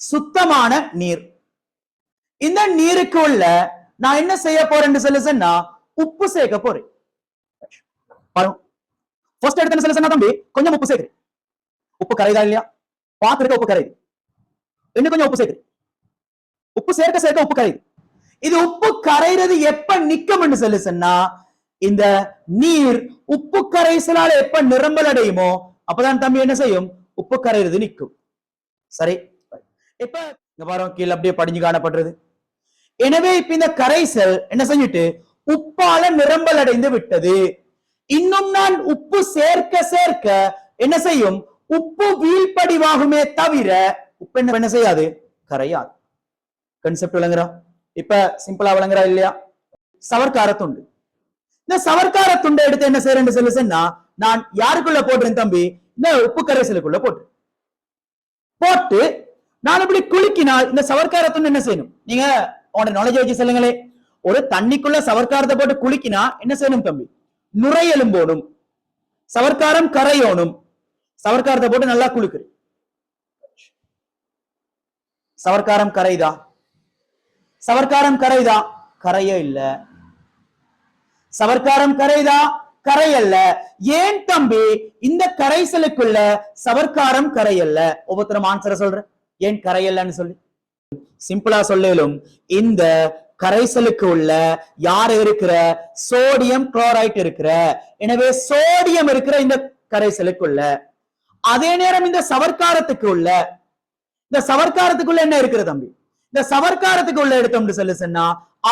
சுத்தமான நீர். இந்த நீருக்கு உள்ள நான் என்ன செய்ய போறேன்னு சொல்லி சொன்னா உப்பு சேர்க்க போறேன். சொல்லு ஃபர்ஸ்ட் எடுத்து சொன்னா தம்பி கொஞ்சம் உப்பு சேர்க்கிறேன் உப்பு கரையுதா இல்லையா? பாத்திருக்க உப்பு கரையுது. இன்னும் கொஞ்சம் உப்பு சேர்க்கிறேன் உப்பு சேர்க்க சேர்க்க உப்பு கரையுது. இது உப்பு கரைகிறது எப்ப நிக்கும்னு சொல்லி சொன்னா இந்த நீர் உப்பு கரைசலால எப்ப நிரம்பல் அடையுமோ அப்பதான் தம்பி என்ன செய்யும்? உப்பு கரைகிறது நிக்கும். சரி? இப்ப இந்த பாருங்க கீழே அப்படியே படிஞ்சு காணப்படுறது. எனவே இப்ப இந்த கரைசல் என்ன செஞ்சுட்டு உப்பால நிரம்பல் அடைந்து விட்டது. இன்னும் நான் உப்பு சேர்க்க சேர்க்க என்ன செய்யும்? உப்பு வீழ்படிவாகுமே தவிர உப்பு என்ன என்ன செய்யாது? கரையாது. கன்செப்ட் விளங்குறா? இப்ப சிம்பிளா விளங்குறா இல்லையா? சவர்க்கார துண்டு. இந்த சவர்க்கார துண்டை எடுத்து என்ன செய்யறேன்னு சொல்லி சொன்னா நான் யாருக்குள்ள போடுறேன் தம்பி? இந்த உப்பு கரைசலுக்குள்ள போட்டு. போட்டு நான் இப்படி குலுக்கினால் இந்த சவர்க்கார என்ன செய்யணும்? நீங்க உன்னோட நாலேஜ் வச்சு சொல்லுங்களே. ஒரு தண்ணிக்குள்ள சவர்க்காரத்தை போட்டு குலுக்கினா என்ன செய்யணும் தம்பி? நுரையெலும்போடும். சவர்க்காரம் கரையோனும் சவர்க்காரத்தை போட்டு நல்லா குலுக்குது சவர்க்காரம் கரைதா சவர்க்காரம் கரைதா கரையே இல்ல. சவர்க்காரம் கரைதா கரை அல்ல ஏன் தம்பி? இந்த கரைசலுக்குள்ள சவர்க்காரம் கரை அல்ல ஒவ்வொருத்தரும் ஆன்சரை சொல்றேன். ஏன் கரையல்லன்னு சொல்லி. சிம்பிளா சொல்லலும் இந்த கரைசலுக்கு உள்ள யார் இருக்கிற? சோடியம் குளோரைட் இருக்கிற. எனவே சோடியம் இருக்கிற இந்த கரைசலுக்குள்ள அதே நேரம் இந்த சவர்க்காரத்துக்கு உள்ள. இந்த சவர்க்காரத்துக்குள்ள என்ன இருக்கிற தம்பி? இந்த சவர்க்காரத்துக்கு உள்ள எடுத்தோம்னு சொல்லி சொன்னா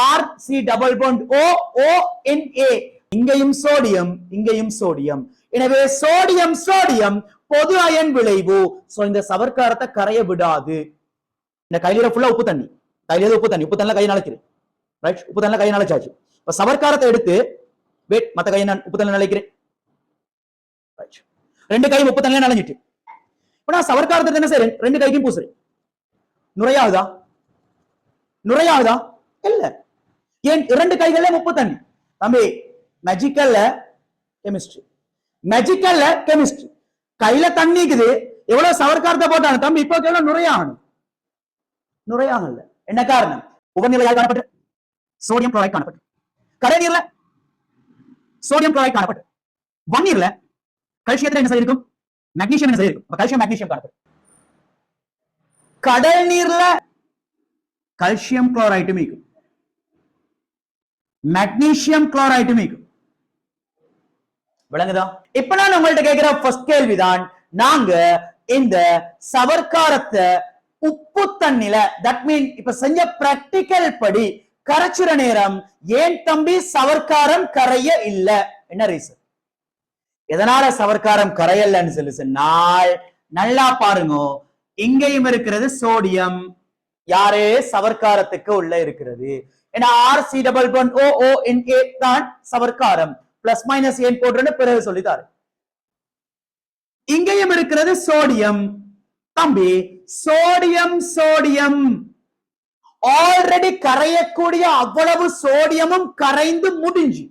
R C double bond O O N A இங்கேயும் சோடியம் இங்கேயும் சோடியம் எனவே சோடியம் சோடியம் பொது அயன் விளைவு. சோ இந்த சவர்க்காரத்தை கரைய விடாது. இந்த கையில ஃபுல்லா உப்பு தண்ணி. கையில உப்பு தண்ணி. உப்பு தண்ணில கை நனைக்கிறேன் ரைட் உப்பு தண்ணில கை நனைச்சாச்சு இப்ப சவர்க்காரத்தை எடுத்து வெயிட் மத்த கையை நான் உப்பு தண்ணில நினைக்கிறேன் ரைட் ரெண்டு கையும் உப்பு தண்ணில நினைஞ்சிட்டு இப்ப நான் சவர்க்காரத்தை என்ன செய்றேன்? ரெண்டு கைக்கும் பூசுறேன். நுரையாகுதா? நுரையாகுதா? இல்ல. ஏன் இரண்டு கைகள்ல உப்பு தண்ணி? தம்பி மேஜிக்கல்ல கெமிஸ்ட்ரி மேஜிக்கல்ல கெமிஸ்ட்ரி கையில தண்ணிக்குது எவ்வளவு சவர்க்காரத்தை போட்டாங்க தம்பி இப்போ கேள்வி நுரையாகணும். நுரையாகல. என்ன காரணம்? உபநிலை காணப்பட்டு. சோடியம் குளோரைட் காணப்பட்டு. கடை நீர்ல சோடியம் குளோரைட் காணப்பட்டு. வன்னீர்ல கல்சியத்துல என்ன செய்யிருக்கும் மெக்னீசியம் என்ன செய்யிருக்கும் கல்சியம் மெக்னீசியம் காணப்படும் கடல் நீர்ல கல்சியம் குளோரைட்டும் மீக்கும் மெக்னீசியம் குளோரைட் மீக்கும் விளங்குதா? இப்ப நான் உங்கள்ட்ட கேட்கிற ஃபர்ஸ்ட் கேள்விதான் நாங்க இந்த சவர்க்காரத்தை உப்பு தண்ணில தட் மீன் இப்ப செஞ்ச பிராக்டிக்கல் படி கரைச்சுற நேரம் ஏன் தம்பி சவர்க்காரம் கரைய இல்ல? என்ன ரீசன் எதனால சவர்க்காரம் கரையல்லன்னு சொல்லி சொன்னால் நல்லா பாருங்க இங்கேயும் இருக்கிறது சோடியம் யாரே சவர்க்காரத்துக்கு உள்ள இருக்கிறது. ஏன்னா R C double one O O N A தான் சவர்க்காரம். பிளஸ் மைனஸ் ஏன் போடுறேன்னு பிறகு சொல்லித்தாரு. இங்கேயும் இருக்கிறது சோடியம் தம்பி சோடியம் சோடியம் ஆல்ரெடி கரையக்கூடிய அவ்வளவு சோடியமும் கரைந்து முடிஞ்சு.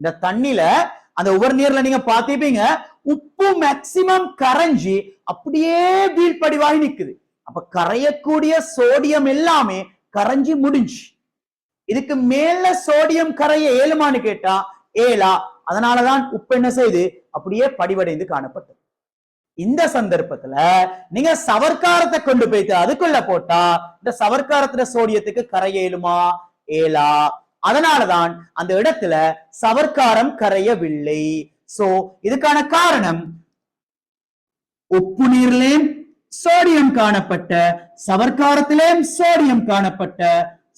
இந்த தண்ணில அந்த உவர் நீர்ல நீங்க பாத்திருப்பீங்க உப்பு மேக்சிமம் கரைஞ்சி அப்படியே வீழ்படிவாகி நிக்குது. அப்ப கரையக்கூடிய சோடியம் எல்லாமே கரைஞ்சி முடிஞ்சு. இதுக்கு மேல சோடியம் கரைய ஏழுமான்னு கேட்டா ஏலா. அதனாலதான் உப்பு என்ன செய்து? அப்படியே படிவடைந்து காணப்பட்டது. இந்த சந்தர்ப்பத்துல நீங்க சவர்க்காரத்தை கொண்டு போயிட்டு அதுக்குள்ள போட்டா இந்த சவர்க்காரத்துல சோடியத்துக்கு கரையேலுமா ஏலா. அதனாலதான் அந்த இடத்துல சவர்க்காரம் கரையவில்லை. சோ இதுக்கான காரணம் உப்பு நீர்லயும் சோடியம் காணப்பட்ட சவர்க்காரத்திலேயும் சோடியம் காணப்பட்ட.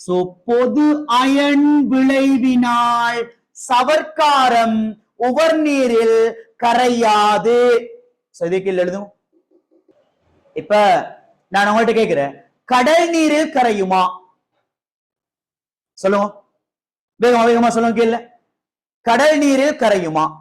சோ பொது அயன் விளைவினால் சவர்க்காரம் உவர் நீரில் கரையாது. சதிக்கில் எழுதும். இப்ப நான் உங்கள்கிட்ட கேட்கிறேன் கடல் நீரில் கரையுமா? சொல்லுங்க. வேகமா வேகமா சொல்லுங்க கீழ. கடல் நீரில் கரையுமா?